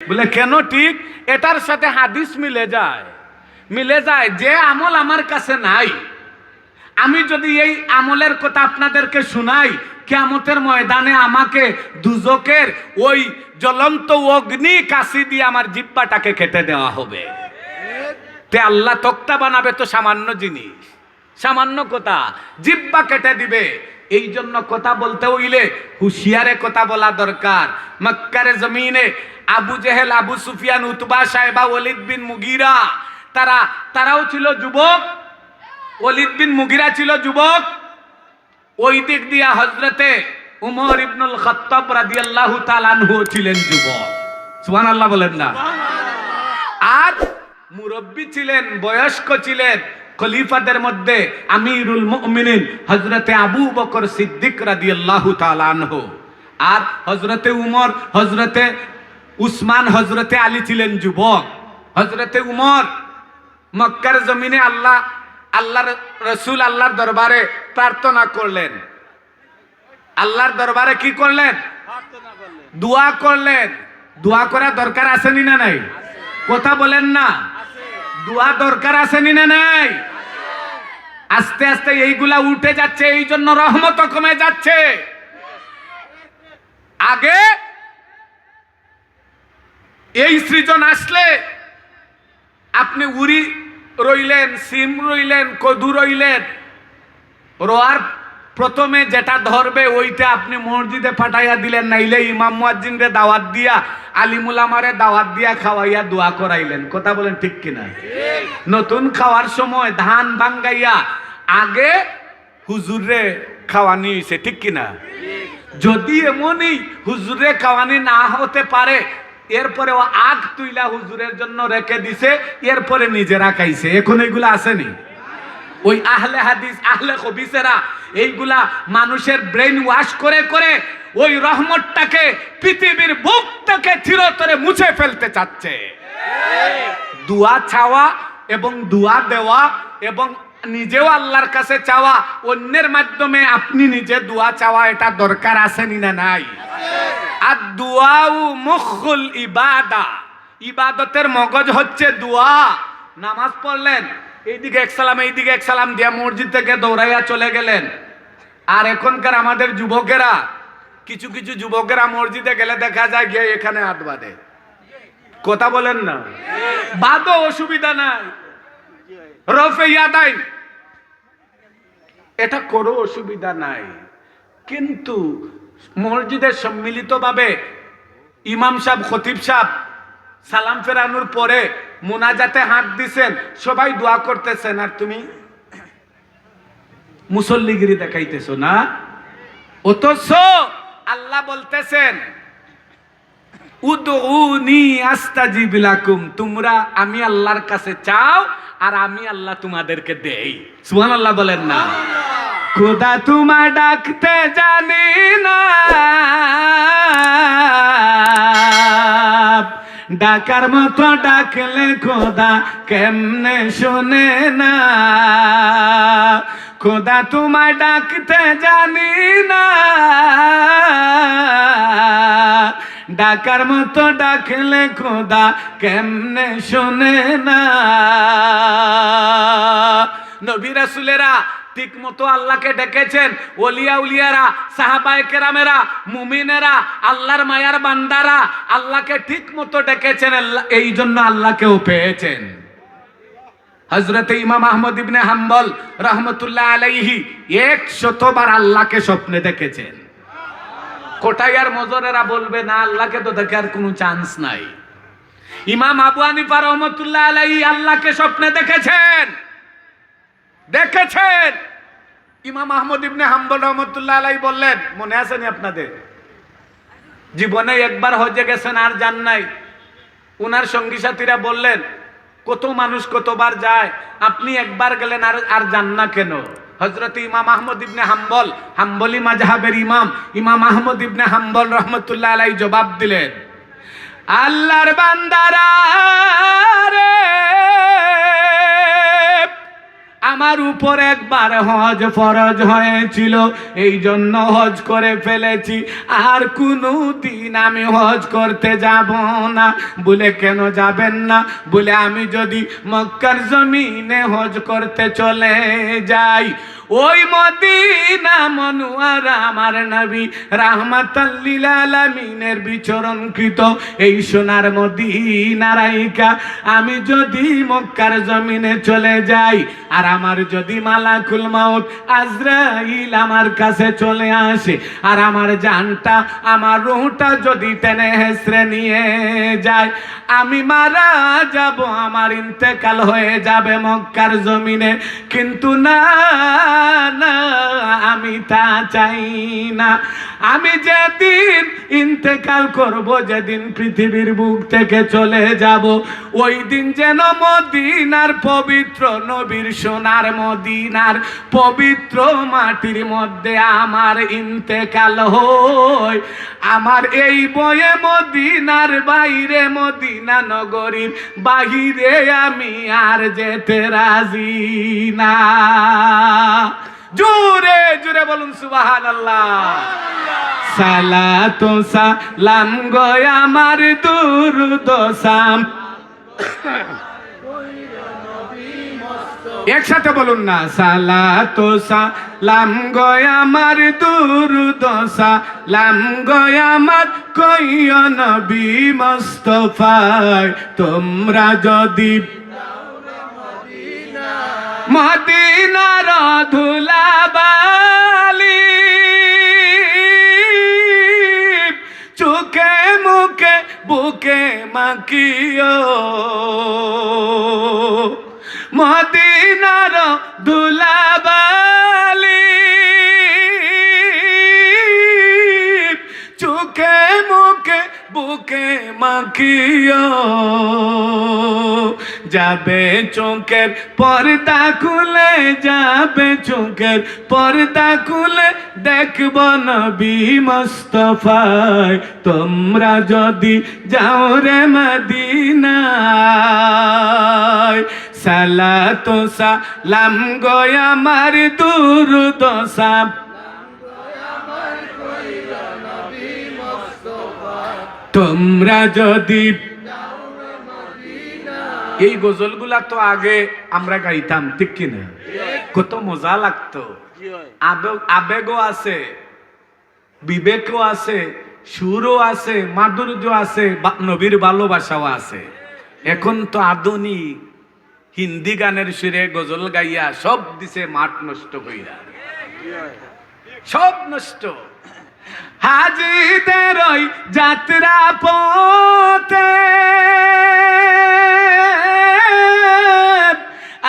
বলে, কেন ঠিক? এটার সাথে হাদিস মিলে যায়। মিলে যায় যে আমল আমার কাছে নাই। আমি যদি এই আমলের কথা আপনাদেরকে শুনাই কেমতের ময়দানে আমাকে দুজকের ওই জ্বলন্ত অগ্নি কাশি দিয়ে আমার জিব্বাটাকে কেটে দেওয়া হবে। তে আল্লাহ তক্তা বানাবে তো সামান্য জিনিস। সামান্য কথা। জিব্বা কেটে দিবে। এই জন্য কথা বলতে হইলে হুশিয়ারে কথা বলা দরকার। মক্কারে জমিনে Abu Jahl Abu Sufyan Utba Shaiba Walid bin Mughira তারা তারাও ছিল যুবক। ওলিদ বিন মুগিরা ছিল যুবক। ওই দিক দিয়া হজরতে উমর ইবনুল খত্তাব রাদিয়াল্লাহু তাআলা আনহু ছিলেন যুবক। সুবহানাল্লাহ বলেন না। আর মুরব্বী ছিলেন বয়স্ক ছিলেন। খলিফাদের মধ্যে আমিরুল মুমিনিন হজরতে আবু বকর সিদ্দিক রাদিয়াল্লাহু তাআলা আনহু। আর হজরতে উমর হজরতে উসমান হজরতে আলী ছিলেন যুবক। হজরতে উমর মক্কার জমিনে আল্লাহ আল্লাহর রসুল আল্লাহর দরবারে প্রার্থনা করলেন। আল্লাহর দরবারে কি করলেন? দোয়া করলেন। দোয়া করা দরকার আসেনি না নাই? কথা বলেন না। দোয়া দরকার আসেনি না নাই? আস্তে আস্তে এইগুলা উঠে যাচ্ছে, এই জন্য রহমত কমে যাচ্ছে। আগে এই সৃজন আসলে আপনি উড়ি রইলেন, সিম রইলেন, কদু রইলেন, রোয়ার প্রথমে যেটা ধরবে ওইটা আপনি মসজিদে পাঠাইয়া দিলেন, নাইলে ইমাম মুয়াজ্জিনরে দাওয়াত দিয়া আলিমুল আমারে দাওয়াত দিয়া খাওয়াইয়া দোয়া করাইলেন। কথা বলেন ঠিক কিনা? নতুন খাওয়ার সময় ধান ভাঙ্গাইয়া আগে হুজুরে খাওয়ানি হয়েছে ঠিক কিনা? যদি এমনই হুজুরে খাওয়ানি না হতে পারে, এরপরে ও আগ তুইলা হুজুরের জন্য রেখে দিছে, এরপরে নিজেরা খাইছে। এখন এগুলো আসেনি? ওই আহলে হাদিস, আহলে খবিসেরা, এইগুলা মানুষের ব্রেন ওয়াশ করে করে ওই রহমতটাকে পৃথিবীর বুক থেকে চিরতরে মুছে ফেলতে চাচ্ছে। দুয়া চাওয়া এবং দুয়া দেওয়া এবং নিজেও আল্লাহর কাছে চাওয়া, অন্যের মাধ্যমে আপনি নিজে দোয়া চাওয়া, এটা দরকার আসেনি না নাই? আর দুয়াউ মুখুল ইবাদা। ইবাদতের মগজ হচ্ছে দোয়া। নামাজ পড়লেন, এইদিকে এক সালাম, এইদিকে এক সালাম দিয়া মসজিদ থেকে দৌড়াইয়া চলে গেলেন। আর এখনকার আমাদের যুবকেরা কিছু কিছু যুবকেরা মসজিদে গেলে দেখা যায় গিয়ে এখানে হাত বাঁধে। কথা বলেন না। বাদও অসুবিধা নাই। রফে ইয়াদাই এটা কোনো অসুবিধা নাই। কিন্তু মসজিদের সম্মিলিতভাবে ইমাম সাহেব, খতিব সাহেব সালাম ফেরানোর পরে মোনাজাতে হাত দিছেন, সবাই দোয়া করতেছেন। আর তুমি মুসল্লিগিরি দেখাইতেছো না? অথচ আল্লাহ বলতেছেন তোমরা আমি আল্লাহর কাছে চাও আর আমি আল্লাহ তোমাদেরকে দেই। সুবহানাল্লাহ বলেন না। খোদা তোমায় ডাকতে জানি না। ডাকার মতো ডাকলে খোদা কেমনে শোনে না। খোদা তোমায় ডাকতে জানি না। ডাকার মতো ডাকলে খোদা কেমনে শোনে না। নবী রাসুলেরা ঠিক মতো আল্লাহকে ডেকেছেন। ওলিয়া উলিয়ারা, সাহাবায়ে কেরামেরা, মুমিনেরা, আল্লাহর মায়ার বান্দারা আল্লাহকে ঠিক মতো ডেকেছেন। এই জন্য আল্লাহকেও পেয়েছেন। হজরত ইমাম আহমদ ইবনে হাম্বল রহমতুল্লাহ আলাইহি এক শতবার আল্লাহকে স্বপ্নে দেখেছেন। কোটাইয়ার মজরেরা বলবে, না, আল্লাহকে তো দেখার কোনো চান্স নাই। ইমাম আবু হানিফা রহমতুল্লাহ আলাইহি আল্লাহকে স্বপ্নে দেখেছেন। দেখেছেন? ইমাম আহমদ ইবনে হাম্বল রহমতুল্লাহ আলাই বললেন, মনে আছেনি আপনাদের? জীবনে একবার হজে গেছেন আর যান নাই। ওনার সঙ্গী সাথীরা বললেন কত মানুষ কতবার যায়, আপনি একবার গেলেন আর আর যান না কেন? হজরত ইমাম আহমদ ইবনে হাম্বল, হাম্বলি মাজহাবের ইমাম ইমাম আহমদ ইবনে হাম্বল রহমতুল্লাহ আলাই জবাব দিলেন, আল্লাহর বান্দারা আমার উপর একবার হজ ফরজ হয়েছিল এই জন্য হজ করে ফেলেছি। আর কোনো দিন আমি হজ করতে যাব না। বলে কেন যাবেন না? বলে আমি যদি মক্কার জমিনে হজ করতে চলে যাই ওই মদিনা মনুয়ারা আমার নবী রাহমাতাল্লিল আলামিনের বিচরণকৃত এই সোনার মদিনার আইকা আমি যদি মক্কার জমিনে চলে যাই আর আমার যদি মালাকুল মাউত আজরাইল আমার কাছে চলে আসে আর আমার জানটা, আমার রুহটা যদি টেনে হেসরে নিয়ে যায়, আমি মারা যাব, আমার ইন্তেকাল হয়ে যাবে মক্কার জমিনে। কিন্তু না না আমি তা চাই না। আমি যেদিন ইন্তেকাল করব, যেদিন পৃথিবীর বুক থেকে চলে যাব, ওই দিন যেন মদিনার পবিত্র নবীর সোনার মদিনার পবিত্র মাটির মধ্যে আমার ইন্তেকাল হয়। আমার এই বয়ে মদিনার বাইরে, মদিনা নগরীর বাহিরে আমি আর যেতে রাজি না। জোরে জোরে বলুন সুবাহান আল্লাহ সালাতো সালাম গয় আমার দুরুদসাম একসাথে বলুন না, সালাতো সালাম গয় আমার দুরুদসা লাম গয় আমার কইয় নবী মস্তফায়। তোমরা যদি মদিনার ধুলাবালি। চোখে মুখে বুকে মাকিও মদিনার ধুলাবালি। চোখে মুখে বুকে মাখিও। যাবে চোখের পর্দা খুলে, যাবে চোখের পর্দা খুলে। দেখব নবী মস্তফায়, তোমরা যদি যাও রে মদিনায়। সালাতো সালাম গয় আমার দুরুদশা। তোমরা যদি এই গজলগুলা তো আগে আমরা গাইতাম, ঠিক কিনা কত মজা লাগতো। আবেগ আবেগও আছে, বিবেকও আছে, সুরও আছে মাধুর্য আছে নবীর ভালোবাসাও আছে। এখন তো আধুনিক, হিন্দি গানের সুরে গজল গাইয়া সব দিছে মাঠ নষ্ট হইয়া। সব নষ্ট। হাজিদের ওই যাত্রা পথে।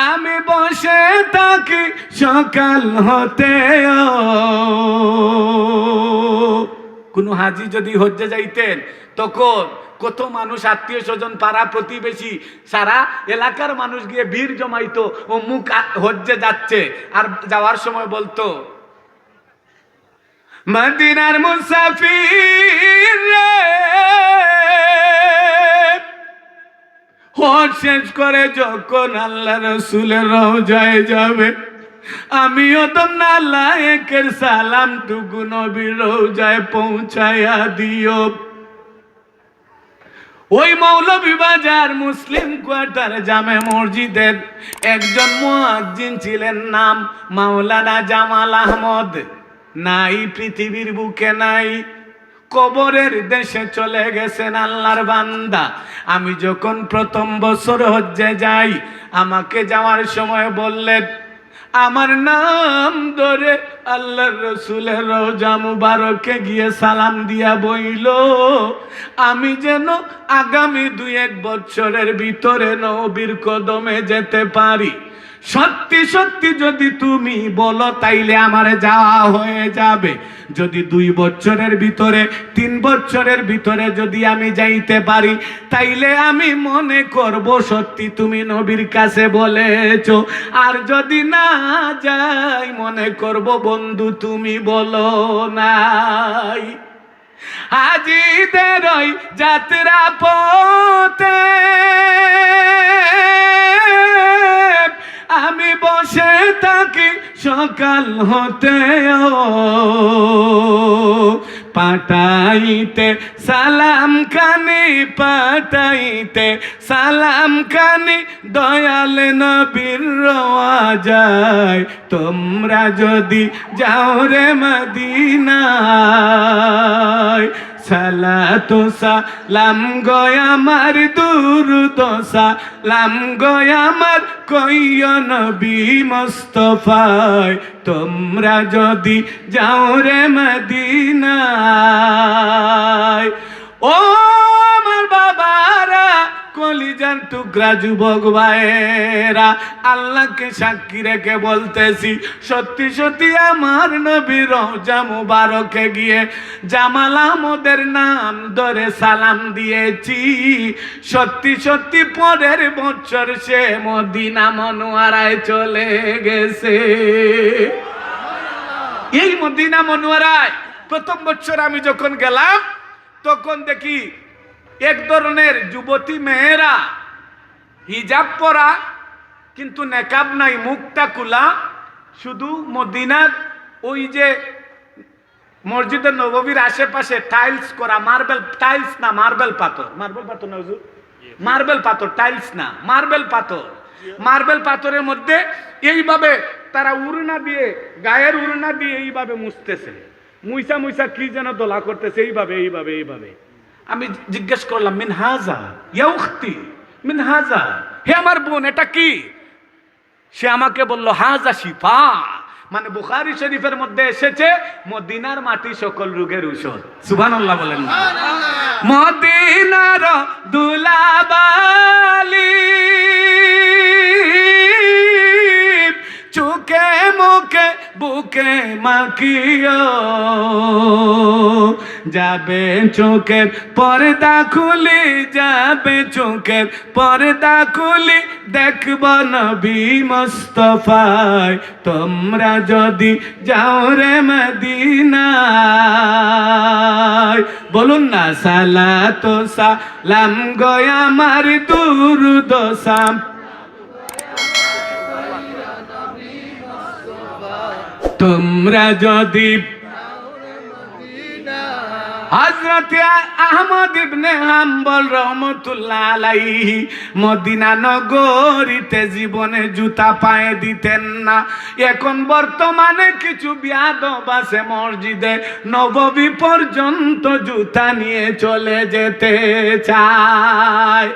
আমি বসে থাকি সকাল হতে কোন হাজি যদি হজ্জে যাইতেন, তখন কত মানুষ আত্মীয় স্বজন, পাড়া প্রতিবেশী, সারা এলাকার মানুষ গিয়ে ভিড় জমাইতো ও মুখ হজ্জে যাচ্ছে। আর যাওয়ার সময় বলতো মদিনার মুসাফির হজ শেষ করে যখন আল্লাহ রসুলের রওজায় যাবে, আমিও তো নালায়েকের সালাম টুকু নবীর রওজায় পৌঁছায়া দিও। ওই মৌলভী বাজার মুসলিম কোয়ার্টার জামে মসজিদের একজন মুয়াজ্জিন ছিলেন নাম মাওলানা জামাল আহমদ। নাই, পৃথিবীর বুকে নাই, কবরের দেশে চলে গেছেন আল্লাহর বান্দা। আমি যখন প্রথম বছর হজ্জে যাই, আমাকে যাওয়ার সময় বললেন, আমার নাম ধরে আল্লাহর রসুলের রোজা মুবারকে গিয়ে সালাম দিয়া বইল। আমি যেন আগামী দুই এক বছরের ভিতরে নবীর কদমে যেতে পারি। সত্যি সত্যি যদি তুমি বলো, তাইলে আমার যাওয়া হয়ে যাবে। যদি দুই বছরের ভিতরে, তিন বছরের ভিতরে যদি আমি যাইতে পারি, তাইলে আমি মনে করব, সত্যি তুমি নবীর কাছে বলেছ। আর যদি না যাই, মনে করব, বন্ধু তুমি বলো নাই। হাজিদের ওই যাত্রা পথে আমি বসে থাকি সকাল হতে পাঠাইতে সালাম কানি পাঠাইতে সালাম কানি দয়াল নবীর যায়। তোমরা যদি যাও রে মদিনায় সালাতু সালাম গয় আমার দুরুদশা লাম গয় আমার কইয় নবী মুস্তফায়, তোমরা যদি যাও রে মদিনায়। ও কলিজার টুকরা যুবক ভাইয়েরা, আল্লাহকে সাক্ষী রেখে বলতেছি, সত্যি সত্যি আমার নবী রওজা মুবারকে গিয়ে জামাল আহমদের নাম ধরে সালাম দিয়েছি। সত্যি সত্যি পরের বছর সে মদিনা মনোয়ারায় চলে গেছে। এই মদিনা মনোয়ারায় প্রথম বছর আমি যখন গেলাম, তখন দেখি এক ধরনের যুবতী মেয়েরা হিজাব পরা, কিন্তু নেকাব নাই, মুখটা খোলা। শুধু মদিনার ওই যে মসজিদের নববীর আশেপাশে টাইলস করা মার্বেল টাইলস না মার্বেল পাথর। মার্বেল পাথর না মার্বেল পাথর টাইলস না মার্বেল পাথর। মার্বেল পাথরের মধ্যে এইভাবে তারা উড়না দিয়ে, গায়ের উড়না দিয়ে এইভাবে মুছতেছে। মুইসা মুইসা কি যেন দোলা করতেছে, এইভাবে এইভাবে এইভাবে। আমি জিজ্ঞেস করলাম, মিন হাজা ইয়ুক্তি মিন হাজা। হে আমার বোন এটা কি? সে আমাকে বলল হাজা শিফা। মানে বুখারি শরীফের মধ্যে এসেছে মদিনার মাটি সকল রোগের ঔষধ। সুবহানাল্লাহ বলেন না। মদিনার দুলাবালি চোখে মুখে বুকে মাখিও, যাবে চোখের পর্দা খুলি, যাবে চোখের পর্দা খুলি, দেখব নবী মুস্তফায়, তোমরা যদি যাও রে মদিনায়। বলুন না সালা তো সালাম গয় আমার দুরুদশা তোমরা যদি হজরত আহমদ ইবনে হাম্বল রহমতুল্লাহ আলাইহি মদিনা নগরীতে জীবনে জুতা পায়ে দিতেন না। এখন বর্তমানে কিছু বিয়াদব আছে মসজিদে। নববী পর্যন্ত জুতা নিয়ে চলে যেতে চায়।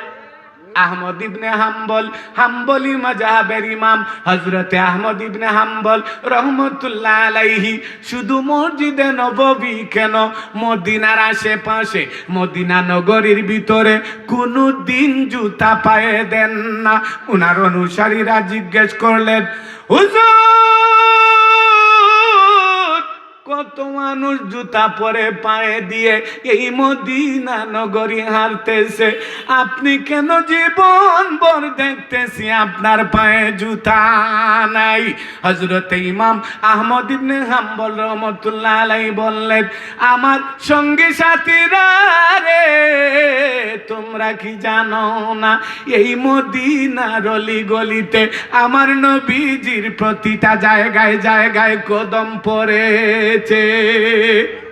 আহমদ ইবনে হাম্বল, হাম্বলি মাজাবের ইমাম। হজরতে আহমদ ইবনে হাম্বল রহমতুল্লাহ আলাইহি শুধু মসজিদে নববী কেন? মদিনার আশেপাশে, মদিনা নগরীর ভিতরে কোনো দিন জুতা পায়ে দেন না। উনার অনুসারীরা জিজ্ঞেস করলেন, হুজুর কত মানুষ জুতা পরে পায়ে দিয়ে এই মদিনা নগরী হারতেছে। আপনি কেন জীবন ভর দেখতেছি? আপনার পায়ে জুতা নাই। হজরত ইমাম আহমদ ইবনে হাম্বল রহমতুল্লাহ আলাই বললেন, আমার সঙ্গী সাথীরা রে, তোমরা কি জানো না? এই মদিনার অলি গলিতে আমার নবীজির প্রতিটা জায়গায় জায়গায় কদম পড়েছে। হয়েছে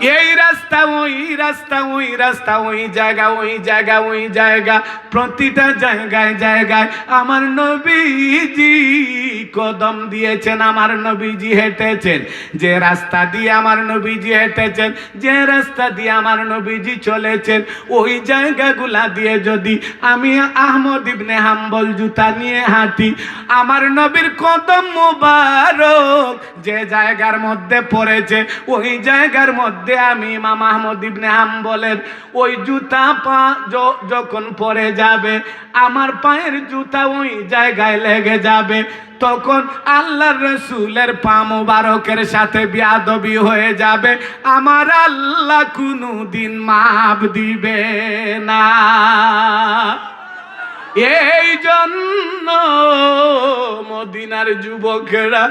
এই রাস্তা, ওই রাস্তা ওই রাস্তা, ওই জায়গা ওই জায়গা ওই জায়গা, প্রতিটা জায়গায় জায়গায় আমার নবীজি কদম দিয়েছেন, আমার নবীজি হেঁটেছেন। যে রাস্তা দিয়ে আমার নবীজি হেঁটেছেন, যে রাস্তা দিয়ে আমার নবীজি চলেছেন, ওই জায়গাগুলা দিয়ে যদি আমি আহমদ ইবনে হাম্বল জুতা নিয়ে হাঁটি, আমার নবীর কদম মুবারক যে জায়গার মধ্যে পড়েছে, ওই জায়গার মধ্যে আমি ইমাম আহমদ ইবনে হাম্বলের ওই জুতা পা যখন পরে যাবে, আমার পায়ের জুতা ওই জায়গায় লেগে যাবে। তখন আল্লাহ রসুলের পা মুবারকের সাথে বিয়াদবি হয়ে যাবে। আমার আল্লাহ কোনো দিন মাপ দিবে না। এই জন্য মদিনার যুবকেরা,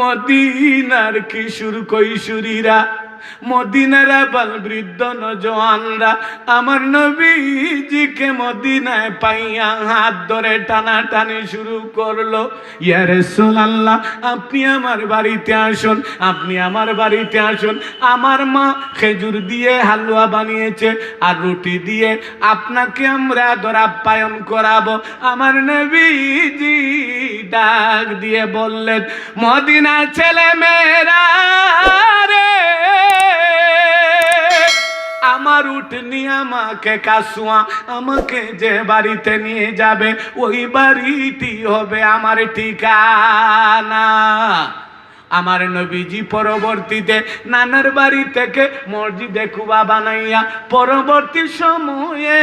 মদিনার কিশোর কৈশোরীরা মদিনার আবাল বৃদ্ধ নজওয়ানরা, আমার নবীজিকে মদিনায় পাইয়া হাত ধরে টানা টানি শুরু করল। ইয়ারে রাসূলুল্লাহ, আপনি আমার বাড়িতে আসুন, আপনি আমার বাড়িতে আসুন। আমার মা খেজুর দিয়ে হালুয়া বানিয়েছে আর রুটি দিয়ে আপনাকে আমরা আদর আপ্যায়ন করাবো। আমার নবীজি ডাক দিয়ে বললেন মদিনা ছেলে মেয়েরা রে আমার উঠনি আমাকে কাসুয়া আমাকে যে বাড়িতে নিয়ে যাবে ওই বাড়িটি হবে আমার ঠিকানা। আমার নবীজি পরবর্তীতে নানার বাড়ি থেকে মসজিদে কুবা বানাইয়া পরবর্তী সময়ে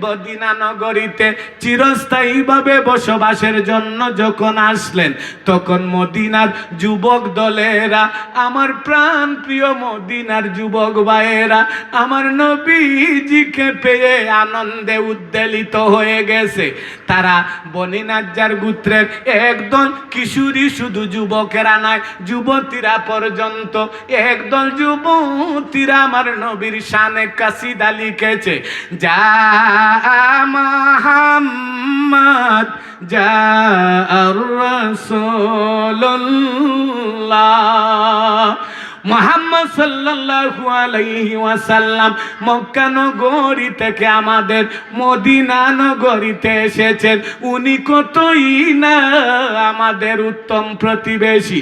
বদিনা নগরীতে চিরস্থায়ীভাবে বসবাসের জন্য যখন আসলেন, তখন মদিনার যুবক দলেরা, আমার প্রাণ প্রিয় মদিনার যুবক ভাইয়েরা, আমার নবীজিকে পেয়ে আনন্দে উদ্বেলিত হয়ে গেছে। তারা বনিনাজ্জার গোত্রের একদল কিশোরী, শুধু যুবকেরা নয় যুবতীরা পর্যন্ত একদল যুবতীরা আমার নবীর শানে কাসিদা লিখেছে যা মাহাম্মদ যা রসুল্লাহ মোহাম্মদ সাল্লাল্লাহু আলাইহি ওয়াসাল্লাম মক্কা নগরী থেকে আমাদের মদিনা নগরীতে এসেছেন। উনি কতই না আমাদের উত্তম প্রতিবেশী।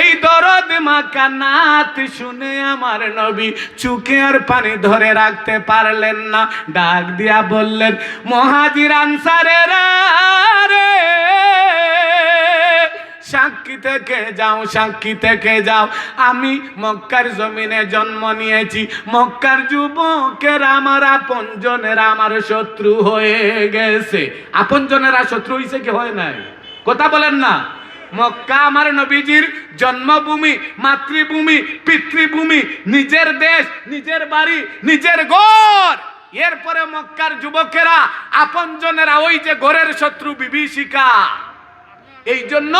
এই দরদ মাকা নাত শুনে আমার নবী চুকে আর পানি ধরে রাখতে পারলেন না। ডাক দিয়া বললেন, মহাজির আনসারেরা রে সাক্ষী থেকে যাও, সাক্ষী থেকে যাও। আমি মক্কার জমিনে জন্ম নিয়েছি। মক্কার যুবকের আমার আপনজনেরা আমার শত্রু হয়ে গেছে। আপনজনেরা শত্রু হয়েছে কি হয় নাই? কথা বলেন না। মক্কা আমার নবীজির জন্মভূমি, মাতৃভূমি, পিতৃভূমি, নিজের দেশ, নিজের বাড়ি, নিজের ঘর। এরপরে মক্কার যুবকেরা আপনজনেরা ওই যে ঘরের শত্রু বিভীষিকা। এই জন্য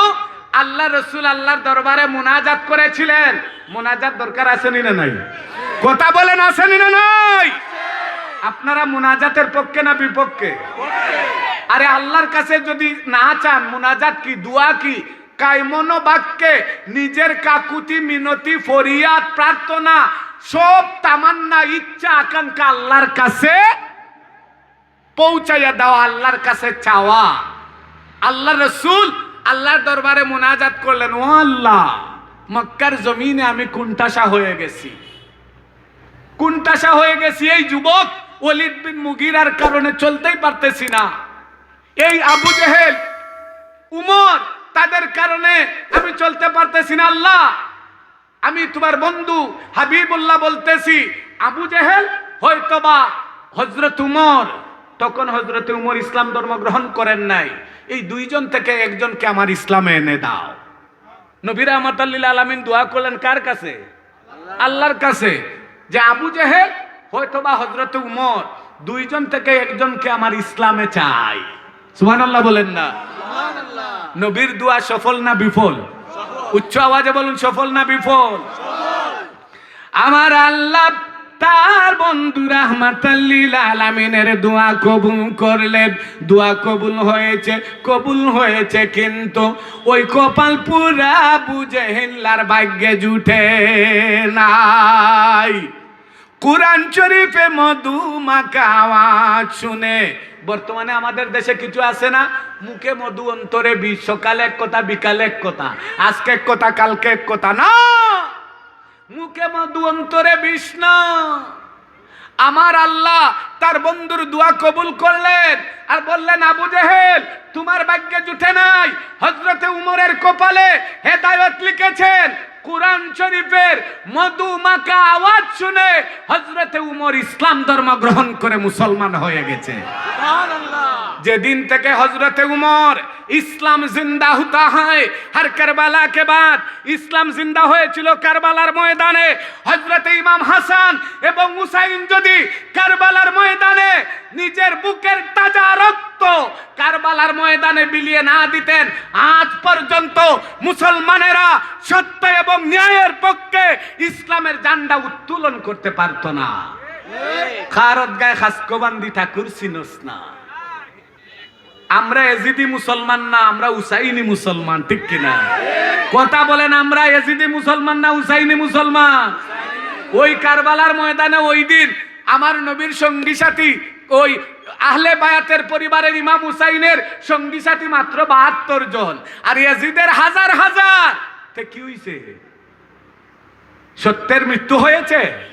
আল্লাহ রসুল আল্লাহর দরবারে মোনাজাত করেছিলেন। মোনাজাত দরকার আসেনি না নাই? কথা বলেন, আসেনি না নাই? আপনারা মোনাজাতের পক্ষে না বিপক্ষে? আরে আল্লাহর কাছে যদি না চান, মোনাজাত কি, দোয়া কি? কাইমনো বাক্যে নিজের কাকুতি, মিনতি, ফরিয়াদ, প্রার্থনা, সব তামান্না, ইচ্ছা, আকাঙ্ক্ষা আল্লাহর কাছে পৌঁছাইয়া দেওয়া আল্লাহর কাছে চাওয়া। আল্লাহ রসুল আল্লাহর দরবারে মোনাজাত করলেন, ও আল্লাহ, মক্কার জমিনে আমি কুন্টাসা হয়ে গেছি। কুন্টাসা হয়ে গেছি এই যুবক ওলিদ বিন মুগিরার কারণে চলতেই পারতেছি না। এই আবু জেহেল, উমর, তাদের কারণে আমি চলতে পারতেছি না, আল্লাহ। আমি তোমার বন্ধু হাবিবুল্লাহ বলতেছি, আবু জেহেল, হয়তোবা হজরত উমর তখন হজরত উমর ইসলাম ধর্ম গ্রহণ করেন নাই। এই দুইজন থেকে একজনকে আমার ইসলামে এনে দাও। নবী রহমতাল্লিল আলমিন দোয়া করলেন কার কাছে? আল্লাহর কাছে। যে আবু জেহেল, হয়তোবা হজরত উমর, দুইজন থেকে একজনকে আমার ইসলামে চাই। সুহান আল্লাহ বলেন না। নবীর দোয়া সফল না বিফল? উচ্চ আওয়াজে বলুন, সফল না বিফল? আমার আল্লাহ তার বন্ধু রাহমাতাল্লিল আলামিনের দোয়া কবুল করলেন দোয়া কবুল হয়েছে কবুল হয়েছে কিন্তু ওই কপাল পুরা বুঝে হিল্লার ভাগ্যে জুটে নাই। কোরআন শরীফে মধু মাকা আওয়াজ শুনে, বর্তমানে আমাদের দেশে কিছু আছে না? মুখে মধু, অন্তরে বিষ, সকালে এক কথা, বিকালে এক কথা, আজকে এক কথা, কালকে এক কথা, না! মুখে মধু, অন্তরে বিষ্ণু। আমার আল্লাহ তার বন্ধুর দোয়া কবুল করলেন আর বললেন, আবু জেহেল, তোমার ভাগ্যে জুটে নাই। হজরতে উমরের কপালে হেদায়ত লিখেছেন। কোরআন শরীফের মধু মাকা আওয়াজ শুনে হজরতে উমর ইসলাম ধর্ম গ্রহণ করে মুসলমান হয়ে গেছে। যেদিন থেকে হজরতে উমর ইসলাম জিন্দা হতা হয় হর কারবালা কে বাদ ইসলাম জিন্দা হয়েছিল কারবালার ময়দানে। হজরতে ইমাম হাসান এবং হুসাইন যদি কারবালার ময়দানে নিজের বুকের তাজা রক্ত কারবালার ময়দানে বিলিয়ে না দিতেন। আজ পর্যন্ত মুসলমানেরা সত্য এবং ন্যায়ের পক্ষে ইসলামের জান্ডা উত্তোলন করতে পারতো না। খারত গায়ে খাসকবান্দি ঠাকুর চিনস না। আমরা এজিদি মুসলমান না, আমরা উসাইনি মুসলমান, ঠিক কিনা কথা বলেন, আমরা এজিদি মুসলমান না, উসাইনি মুসলমান? ওই কারবালার ময়দানে ওই দিন আমার নবীর সঙ্গী সাথী ওই আহলে বায়াতের পরিবারের ইমাম হুসাইনের সঙ্গী সাথী মাত্র বাহাত্তর জন। আর ইয়াজিদের হাজার হাজার। কি হইছে? সত্যের মৃত্যু হয়েছে?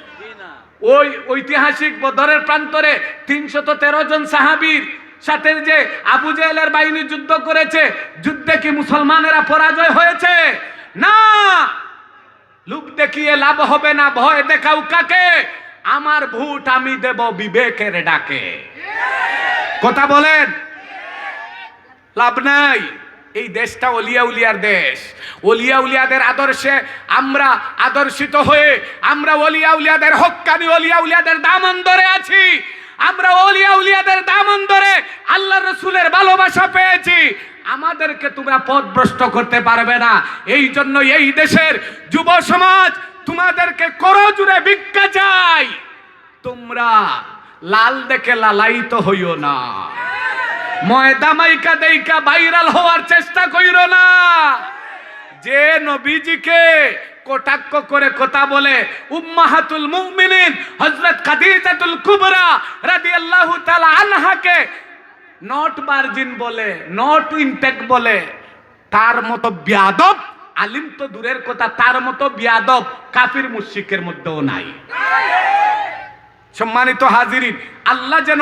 ওই ঐতিহাসিক বদরের প্রান্তরে তিনশত তেরো জন সাহাবীর সাথে যে আবু জেহেলের বাহিনী যুদ্ধ করেছে, যুদ্ধে কি মুসলমানেরা পরাজয় হয়েছে? না! লোক দেখিয়ে লাভ হবে না, ভয় দেখাও কাকে? আমার ভোট আমি দেব বিবেকের ডাকে। কথা বলেন? লাভ নাই। এই দেশটা অলিয়া উলিয়ার দেশ। অলিয়া উলিয়াদের আদর্শে আমরা আদর্শিত হয়ে আমরা অলিয়া উলিয়াদের হক্কানি, অলিয়া উলিয়াদের দামন ধরে আছি। আমরা অলিয়া উলিয়াদের দামন ধরে আল্লাহ রসুলের ভালোবাসা পেয়েছি। আমাদেরকে তোমরা পথভ্রষ্ট করতে পারবে না। এই জন্য এই দেশের যুব সমাজ তোমাদেরকে করো জুড়ে ভিক্ষা চাই। তোমরা লাল দেখে লালায়িত হইও না। ময়দা মাইকা দেইকা ভাইরাল হওয়ার চেষ্টা কইরো না। যে নবীজিকে কটাক্ষ করে কথা বলে, উম্মাহাতুল মুমিনিন হযরত খাদিজাতুল কুবরা রাদিয়াল্লাহু তাআলা আনহাকে নট মার্জিন বলে নট ইনটেক বলে, তার মতো বিয়াদব আলিম তো দূরের কথা, তার মতো বিয়াদব কাফির মুশরিকের মধ্যেও নাই। সম্মানিত হাজিরিন, আল্লাহ যেন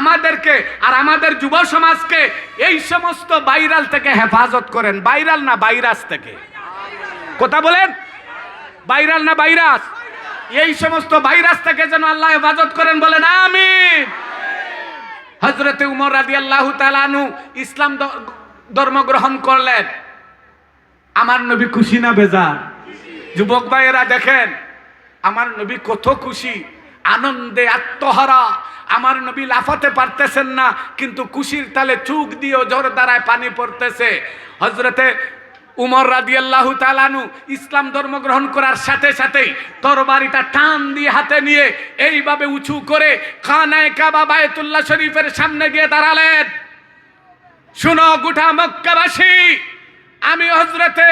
আমাদেরকে আর আমাদের যুব সমাজকে এই সমস্ত বাইরাল থেকে হেফাজত করেন। বাইরাল না ভাইরাস থেকে। কথা বলেন? বাইরাল না ভাইরাস? এই সমস্ত ভাইরাস থেকে যেন আল্লাহ হেফাজত করেন বলেন আমি হজরতে উমর রাজি আল্লাহ তালানু ইসলাম ধর্ম গ্রহণ করলেন। আমার নবী খুশি না বেজার? যুবক ভাইয়েরা দেখেন, আমার নবী কত খুশি। আনন্দে আত্মহারা। আমার নবী লাফাতে পারতেছেন না, কিন্তু খুশির তালে চুক দিয়েও জোর দ্বারায় পানি পড়তেছে। হজরতে উমর রাদিয়াল্লাহু তালানু ইসলাম ধর্ম গ্রহণ করার সাথে সাথেই তরবারিটা টান দিয়ে হাতে নিয়ে এইভাবে উঁচু করে খানায় কাবা বায়তুল্লাহ শরীফের সামনে গিয়ে দাঁড়ালেন। শুনো গোটা মক্কাবাসী! আমি হজরতে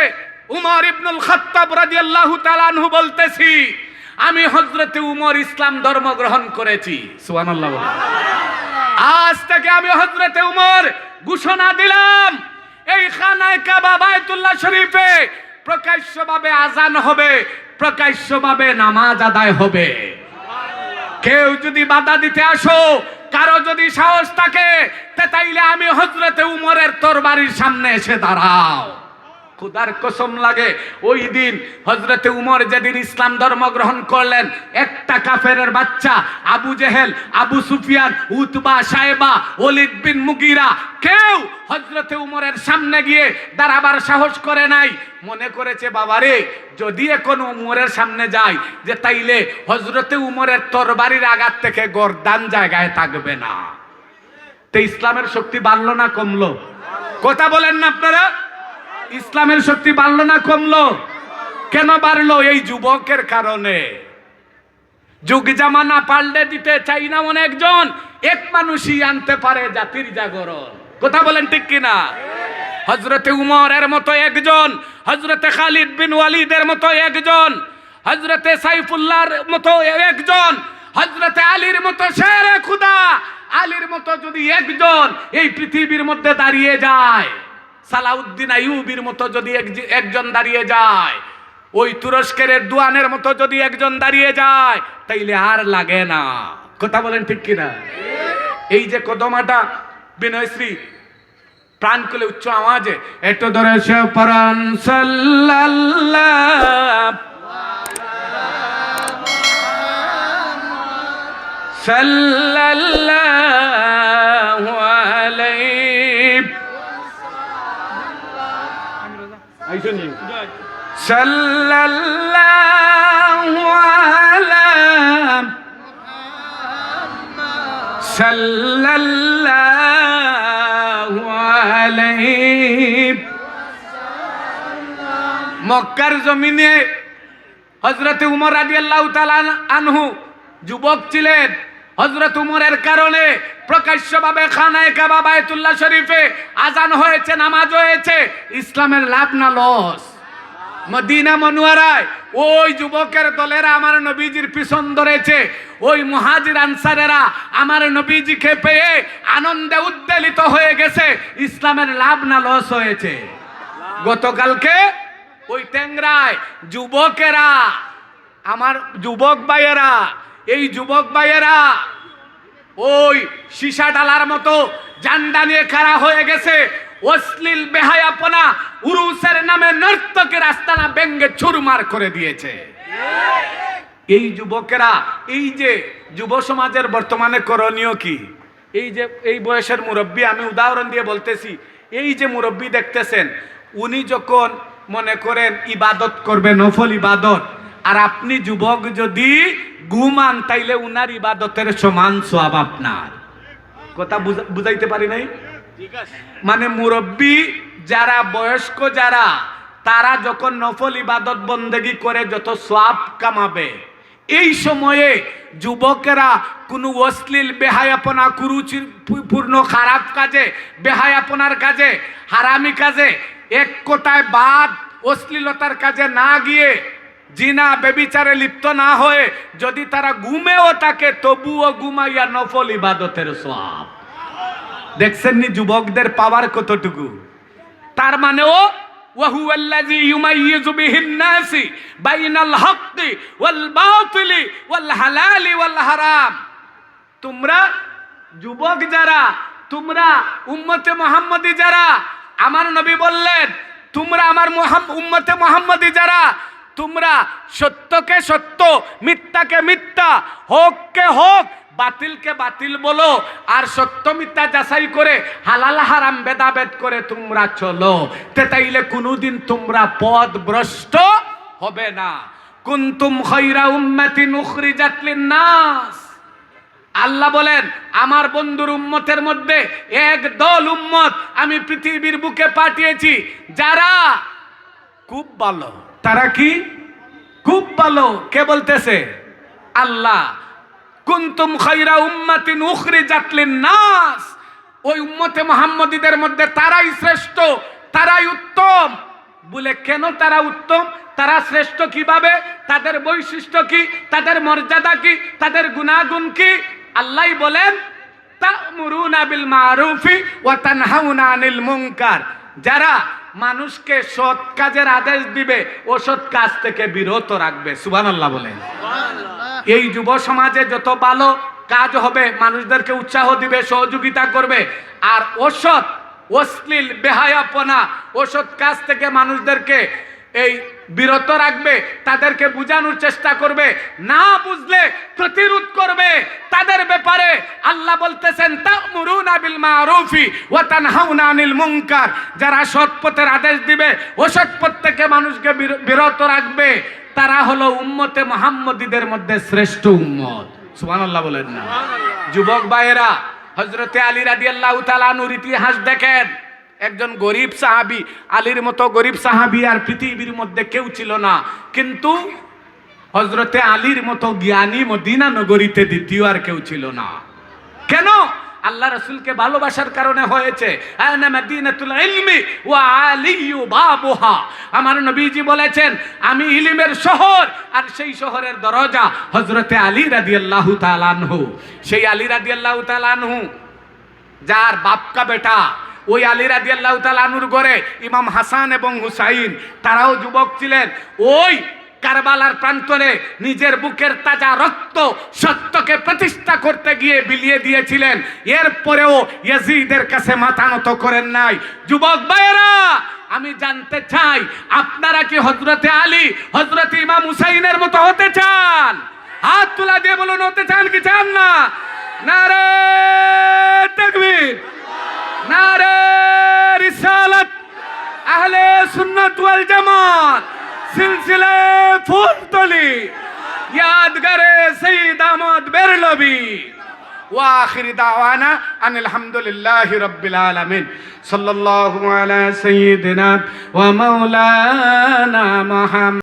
উমর ইবনুল খাত্তাব রাদিয়াল্লাহু তাআলা আনহু বলতেছি, আমি হজরতে উমর ইসলাম ধর্ম গ্রহণ করেছি। সুবহানাল্লাহ। আজ থেকে আমি হজরতে উমর ঘোষণা দিলাম, এই খানায় কাবা বায়তুল্লাহ শরীফে প্রকাশ্যভাবে আজান হবে, প্রকাশ্যভাবে নামাজ আদায় হবে। কেউ যদি বাধা দিতে আসো, কারও যদি সাহস থাকে তাইলে আমি হজরতে উমরের তরবারির সামনে এসে দাঁড়াও। খুদার কসম লাগে, ওই দিন হজরতে উমর যেদিন ইসলাম ধর্ম গ্রহণ করলেন, একটা কাফেরের বাচ্চা, Abu Jahl, Abu Sufyan, Utba Shaiba Walid bin Mughira, কেউ হজরতে উমরের সামনে গিয়ে দাঁড়াবার সাহস করে নাই। মনে করেছে, বাবারে, যদি এখন উমরের সামনে যায় যে তাইলে হজরতে উমরের তরবারির আঘাত থেকে গরদান জায়গায় থাকবে না। তো ইসলামের শক্তি বাড়লো না কমলো? কথা বলেন না আপনারা? ইসলামের শক্তি বাড়লো না কমলো? কেন বাড়লো এই যুবকের কারণে? যুগ জামানা পাল্টে দিতে চাই না অনেকজন এক মানুষই আনতে পারে জাতির জাগরণ। কথা বলেন ঠিক কিনা? হজরতে উমরের মতো একজন হজরতে খালিদ বিন ওয়ালিদের মতো একজন হজরতে সাইফুল্লাহর মতো একজন হজরতে আলীর মতো শেরে খুদা। আলীর মতো যদি একজন এই পৃথিবীর মধ্যে দাঁড়িয়ে যায় সালাউদ্দিন আইয়ুবির মতো যদি এক- একজন দাঁড়িয়ে যায়, ওই তুরস্কের দুয়ানের মতো যদি একজন দাঁড়িয়ে যায়, তাইলে আর লাগে না। কথা বলেন ঠিক কিনা? এই যে কদমাটা বিনয়শ্রী প্রাণ খুলে উচ্চ আওয়াজে একটু ধরে সে পরাণ সাল্লাল্লাহ। আলাইহি মক্কার জমিনে হজরত উমর রাজি আল্লাহ আনহু যুবক ছিলেন। হজরত উমরের কারণে প্রকাশ্যভাবে খানায় কাবা বায়তুল্লাহ শরীফে আজান হয়েছে, নামাজ হয়েছে, ইসলামের লাভ না লস? মদিনা মনুয়ারায় ওই যুবকের দলেরা আমার নবীজির পিছন ধরেছে, ওই মহাজির আনসারেরা আমার নবীজিকে পেয়ে আনন্দে উদ্বেলিত হয়ে গেছে, ইসলামের লাভ না লস হয়েছে। গতকালকে ওই ট্যাংরায় যুবকেরা, আমার যুবক ভাইয়েরা, এই যুবক ভাইয়েরা ওই সীসা ডালার মতো জান্ডা নিয়ে খাড়া হয়ে গেছে। অশ্লীল বেহায়াপনা উরুসের নামে নর্তকের আস্তানা ব্যঙ্গে চুরমার করে দিয়েছে। এই যুবকেরা, এই যে যুব সমাজের বর্তমানে করণীয় কি? এই যে, এই বয়সের মুরব্বী, আমি উদাহরণ দিয়ে বলতেছি, এই যে মুরব্বী দেখতেছেন, উনি যখন মনে করেন ইবাদত করবে, নফল ইবাদত আর আপনি যুবক যদি ঘুমান তাইলে উনার ইবাদতের সমান সব আপনার। কথা বুঝা- বুঝাইতে পারি নাই? মানে মুরব্বী যারা বয়স্ক যারা তারা যখন নফল ইবাদত বন্দেগি করে যত সওয়াব কামাবে এই সময়ে যুবকেরা কোনো অশ্লীল বেহায়াপনা কুরুচিপূর্ণ খারাপ কাজে বেহায়াপনার কাজে হারামি কাজে এক কোটায় বাদ অশ্লীলতার কাজে না গিয়ে জিনা বেবিচারে লিপ্ত না হয়ে যদি তারা ঘুমেও থাকে তবুও ঘুমাইয়া নফল ইবাদতের সওয়াব দেখছেন নি যুবকদের পাওয়ার কতটুকু তার মানে ও وهو الذي يميز به الناس بين الحق والباطل والحلال والحرام তোমরা যুবক যারা তোমরা উম্মতে মোহাম্মদী যারা আমার নবী বললেন তোমরা আমার মোহাম- উম্মতে মোহাম্মদী যারা তোমরা সত্যকে সত্য, মিথ্যাকে মিথ্যা, হোককে হোক, বাতিলকে বাতিল বলো। আর সত্য মিথ্যা যাচাই করে, হালাল হারাম ভেদাভেদ করে তোমরা চলো। তে তাইলে কোনোদিন তোমরা পথ ভ্রষ্ট হবে না। কুন্তুম খৈরা উম্মাতিন উখরিজাত লিন-নাস। আল্লাহ বলেন, আমার বন্ধুর উম্মতের মধ্যে এক দল উম্মত আমি পৃথিবীর বুকে পাঠিয়েছি, যারা খুব ভালো। তারা কি? খুব ভালো। কে বলতেছে? আল্লাহ। কুন্তুম খাইরা উম্মাতিন উখরি জাতলিন নাস ওই উম্মতে মোহাম্মদীদের মধ্যে তারাই শ্রেষ্ঠ, তারাই উত্তম। বলে কেন তারা উত্তম? তারা শ্রেষ্ঠ কীভাবে? তাদের বৈশিষ্ট্য কি? তাদের মর্যাদা কি? তাদের গুণাগুণ কি? আল্লাহ বলেন, তা'মুরুনা বিল মারুফি ওয়া তানহাউনা আনিল মুনকার। যারা মানুষকে সৎ কাজের আদেশ দিবে অসৎ কাজ থেকে বিরত রাখবে। সুবান আল্লাহ বলেন এই যুব সমাজে যত ভালো কাজ হবে মানুষদেরকে উৎসাহ দিবে সহযোগিতা করবে। আর অসৎ অশ্লীল বেহায়াপনা অসৎ কাজ থেকে মানুষদেরকে এই বিরত রাখবে তাদেরকে বোঝানোর চেষ্টা করবে না বুঝলে প্রতিরোধ করবে। তাদের ব্যাপারে আল্লাহ বলতেছেন তা'মুরুনা বিল মারুফি ওয়া তানহাউনা আনিল মুনকার। যারা সৎ পথের আদেশ দিবে অসৎ পথ থেকে মানুষকে বির- বিরত রাখবে। তারা হলো উম্মতে মোহাম্মদীদের মধ্যে শ্রেষ্ঠ উম্মত। সুবহানাল্লাহ বলেন না। যুবক ভাইয়েরা হজরতে আলী রাদিয়াল্লাহু তাআলা নূর ইতিহাস দেখেন। একজন গরিব সাহাবী, আলীর মতো গরিব সাহাবী আর পৃথিবীর মধ্যে কেউ ছিল না। কিন্তু হজরতে আলীর মতো জ্ঞানী মদিনা নগরীতে দ্বিতীয় আর কেউ ছিল না। কেন? আল্লাহ রসুলকে ভালোবাসার কারণে হয়েছে। আমার নবীজি বলেছেন, আমি ইলিমের শহর আর সেই শহরের দরজা হযরতে আলী তাআলা আনহু। সেই আলী তাআলা আনহু, যার বাপকা বেটা ওই আলী রাদিয়াল্লাহু তাআলা আনুর ঘরে ইমাম হাসান এবং হুসাইন, তারাও যুবক ছিলেন। ওই কারবালার প্রান্তরে নিজের বুকের তাজা রক্ত সত্যকে প্রতিষ্ঠা করতে গিয়ে বিলিয়ে দিয়েছিলেন। এরপরেও ইয়াজিদের কাছে মাথা নত করেন নাই। যুবক ভাইয়েরা, আমি জানতে চাই, আপনারা কি হজরতে আলী হজরতে ইমাম হুসাইনের মতো হতে চান? হাত তুলা দিয়ে বলুন, হতে চান কি চান না? নারে তাকবীর। নারে রিসালাত আহলে সুন্নাত ওয়াল জামাত সিলসিলে ফুলতলি ইয়াদগারে সঈদ আহমদ বেরলবি واخر دعوانا ان الحمد لله رب العالمين صلى الله على سيدنا ومولانا محمد